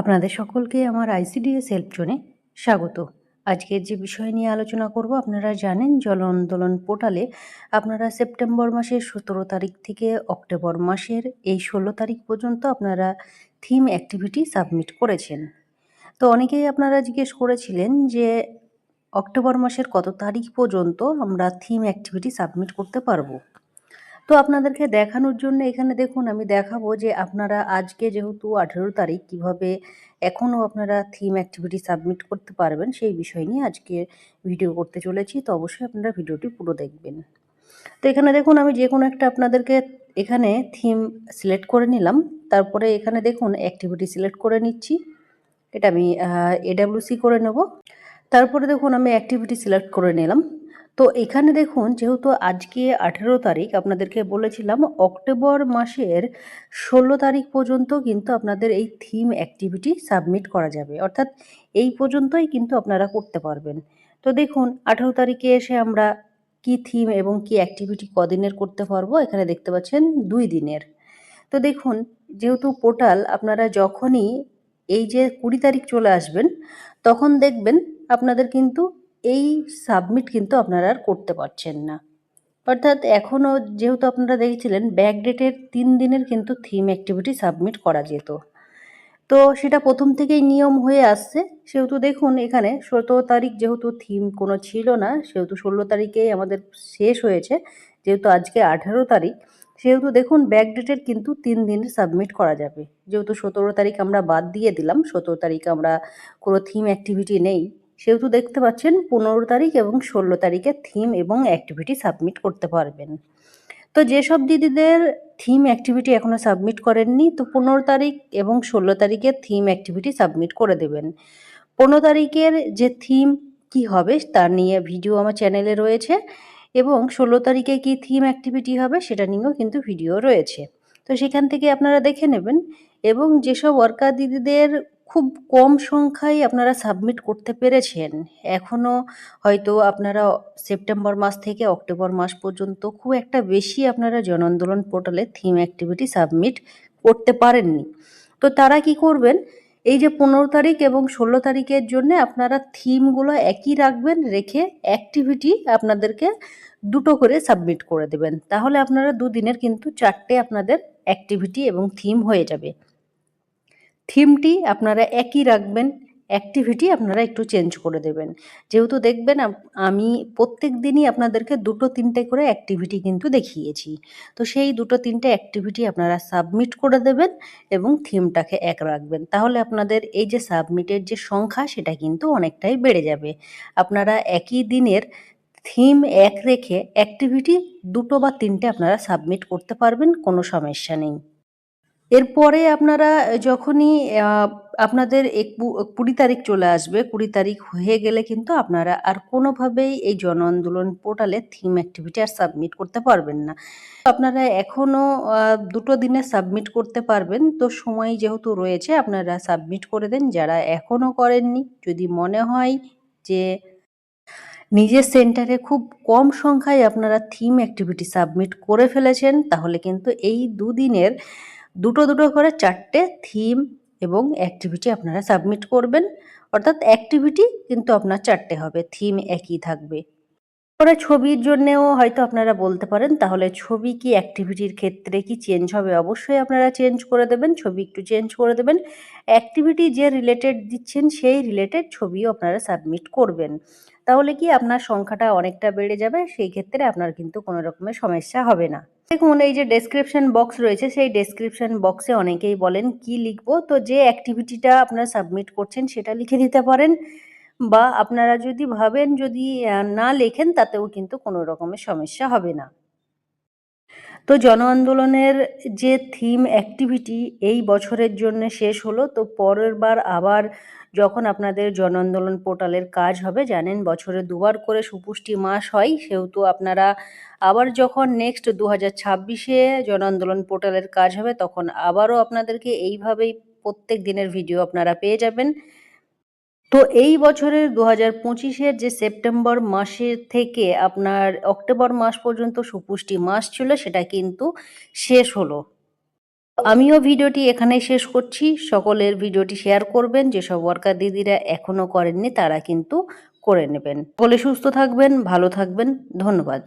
আপনাদের সকলকে আমার আইসিডিএস হেল্প জোনে স্বাগত। আজকের যে বিষয় নিয়ে আলোচনা করব, আপনারা জানেন জল আন্দোলন পোর্টালে আপনারা সেপ্টেম্বর মাসের সতেরো তারিখ থেকে অক্টোবর মাসের এই ষোলো তারিখ পর্যন্ত আপনারা থিম অ্যাক্টিভিটি সাবমিট করেছেন। তো অনেকেই আপনারা জিজ্ঞেস করেছিলেন যে অক্টোবর মাসের কত তারিখ পর্যন্ত আমরা থিম অ্যাক্টিভিটি সাবমিট করতে পারব। তো আপনাদেরকে দেখানোর জন্য এখানে দেখুন, আমি দেখাবো যে আপনারা আজকে যেহেতু আঠেরো তারিখ, কীভাবে এখনও আপনারা থিম অ্যাক্টিভিটি সাবমিট করতে পারবেন সেই বিষয় নিয়ে আজকে ভিডিও করতে চলেছি। তো অবশ্যই আপনারা ভিডিওটি পুরো দেখবেন। তো এখানে দেখুন, আমি যে কোনো একটা আপনাদেরকে এখানে থিম সিলেক্ট করে নিলাম। তারপরে এখানে দেখুন অ্যাক্টিভিটি সিলেক্ট করে নিচ্ছি। এটা আমি এডাব্লিউসি করে নেব। তারপরে দেখুন, আমি অ্যাক্টিভিটি সিলেক্ট করে নিলাম। তো এখানে দেখুন, যেহেতু আজকে আঠেরো তারিখ, আপনাদেরকে বলেছিলাম অক্টোবর মাসের ষোলো তারিখ পর্যন্ত কিন্তু আপনাদের এই থিম অ্যাক্টিভিটি সাবমিট করা যাবে। অর্থাৎ এই পর্যন্তই কিন্তু আপনারা করতে পারবেন। তো দেখুন, আঠেরো তারিখে এসে আমরা কি থিম এবং কি অ্যাক্টিভিটি কদিনের করতে পারব, এখানে দেখতে পাচ্ছেন দুই দিনের। তো দেখুন, যেহেতু পোর্টাল আপনারা যখনই এই যে কুড়ি তারিখ চলে আসবেন, তখন দেখবেন আপনাদের কিন্তু এই সাবমিট কিন্তু আপনারা আর করতে পারছেন না। অর্থাৎ এখনও যেহেতু আপনারা দেখেছিলেন ব্যাকডেটের তিন দিনের কিন্তু থিম অ্যাক্টিভিটি সাবমিট করা যেত। তো সেটা প্রথম থেকেই নিয়ম হয়ে আসছে। সেহেতু দেখুন এখানে সতেরো তারিখ যেহেতু থিম কোনো ছিল না, সেহেতু ষোলো তারিখেই আমাদের শেষ হয়েছে, যেহেতু আজকে আঠেরো তারিখ, সেহেতু দেখুন ব্যাকডেটের কিন্তু তিন দিনের সাবমিট করা যাবে। যেহেতু সতেরো তারিখ আমরা বাদ দিয়ে দিলাম, সতেরো তারিখ আমরা কোনো থিম অ্যাক্টিভিটি নেই। সেহেতু দেখতে পাচ্ছেন পনেরো তারিখ এবং ষোলো তারিখে থিম এবং অ্যাক্টিভিটি সাবমিট করতে পারবেন। তো যেসব দিদিদের থিম অ্যাক্টিভিটি এখনও সাবমিট করেননি, তো পনেরো তারিখ এবং ষোলো তারিখে থিম অ্যাক্টিভিটি সাবমিট করে দেবেন। পনেরো তারিখের যে থিম কি হবে তার নিয়ে ভিডিও আমার চ্যানেলে রয়েছে এবং ষোলো তারিখে কি থিম অ্যাক্টিভিটি হবে সেটা নিয়েও কিন্তু ভিডিও রয়েছে। তো সেখান থেকে আপনারা দেখে নেবেন এবং যেসব ওয়ার্কার দিদিদের খুব কম সংখ্যায় আপনারা সাবমিট করতে পেরেছেন। এখনও হয়তো আপনারা সেপ্টেম্বর মাস থেকে অক্টোবর মাস পর্যন্ত খুব একটা বেশি আপনারা জন আন্দোলন পোর্টালে থিম অ্যাক্টিভিটি সাবমিট করতে পারেননি। তো তারা কি করবেন? এই যে পনেরো তারিখ এবং ষোলো তারিখের জন্য আপনারা থিমগুলো একই রাখবেন, রেখে অ্যাক্টিভিটি আপনাদেরকে দুটো করে সাবমিট করে দেবেন। তাহলে আপনারা দুদিনের কিন্তু চারটে আপনাদের অ্যাক্টিভিটি এবং থিম হয়ে যাবে। থিমটি আপনারা একই রাখবেন, অ্যাক্টিভিটি আপনারা একটু চেঞ্জ করে দেবেন। যেহেতু দেখবেন আমি প্রত্যেক দিনই আপনাদেরকে দুটো তিনটে করে অ্যাক্টিভিটি কিন্তু দেখিয়েছি। তো সেই দুটো তিনটে অ্যাক্টিভিটি আপনারা সাবমিট করে দেবেন এবং থিমটাকে এক রাখবেন। তাহলে আপনাদের এই যে সাবমিটের যে সংখ্যা, সেটা কিন্তু অনেকটাই বেড়ে যাবে। আপনারা একই দিনের থিম এক রেখে অ্যাক্টিভিটি দুটো বা তিনটে আপনারা সাবমিট করতে পারবেন, কোনো সমস্যা নেই। এরপরে আপনারা যখনই আপনাদের এক কুড়ি তারিখ চলে আসবে, কুড়ি তারিখ হয়ে গেলে কিন্তু আপনারা আর কোনোভাবেই এই জন আন্দোলন পোর্টালে থিম অ্যাক্টিভিটি আর সাবমিট করতে পারবেন না। আপনারা এখনও দুটো দিনে সাবমিট করতে পারবেন, তো সময় যেহেতু রয়েছে, আপনারা সাবমিট করে দেন, যারা এখনও করেননি, যদি মনে হয় যে নিজের সেন্টারে খুব কম সংখ্যায় আপনারা থিম অ্যাক্টিভিটি সাবমিট করে ফেলেছেন, তাহলে কিন্তু এই দুদিনের দুটো দুটো করে চারটে থিম এবং অ্যাক্টিভিটি আপনারা সাবমিট করবেন। অর্থাৎ অ্যাক্টিভিটি কিন্তু আপনার চারটে হবে থিম একই থাকবে। পরে ছবির জন্যেও হয়তো আপনারা বলতে পারেন, তাহলে ছবি কি অ্যাক্টিভিটির ক্ষেত্রে কি চেঞ্জ হবে অবশ্যই আপনারা চেঞ্জ করে দেবেন, ছবি একটু চেঞ্জ করে দেবেন। অ্যাক্টিভিটি যে রিলেটেড দিচ্ছেন, সেই রিলেটেড ছবিও আপনারা সাবমিট করবেন। তাহলে কি আপনার সংখ্যাটা অনেকটা বেড়ে যাবে, সেই ক্ষেত্রে আপনার কিন্তু কোনো রকমের সমস্যা হবে না। দেখুন এই যে ডেসক্রিপশন বক্স রয়েছে, সেই ডেসক্রিপশন বক্সে অনেকেই বলেন কি লিখব। তো যে অ্যাক্টিভিটিটা আপনারা সাবমিট করছেন সেটা লিখে দিতে পারেন বা আপনারা যদি ভাবেন যদি না লেখেন তাতেও কিন্তু কোনো রকমের সমস্যা হবে না। তো জন আন্দোলনের যে থিম অ্যাক্টিভিটি এই বছরের জন্য শেষ হলো, তো পরের বার আবার যখন আপনাদের জন আন্দোলন পোর্টালের কাজ হবে, জানেন বছরে দুবার করে সুপুষ্টি মাস হয়, সেহেতু আপনারা আবার যখন নেক্সট দু হাজার ছাব্বিশে জন আন্দোলন পোর্টালের কাজ হবে, তখন আবারও আপনাদেরকে এইভাবেই প্রত্যেক দিনের ভিডিও আপনারা পেয়ে যাবেন। তো এই বছরের দু হাজার পঁচিশের যে সেপ্টেম্বর মাসের থেকে আপনার অক্টোবর মাস পর্যন্ত সুপুষ্টি মাস ছিল, সেটা কিন্তু শেষ হলো। আমিও ভিডিওটি এখানেই শেষ করছি। সকলের ভিডিওটি শেয়ার করবেন। যেসব ওয়ার্কার দিদিরা এখনও করেননি, তারা কিন্তু করে নেবেন। সকলে সুস্থ থাকবেন, ভালো থাকবেন। ধন্যবাদ।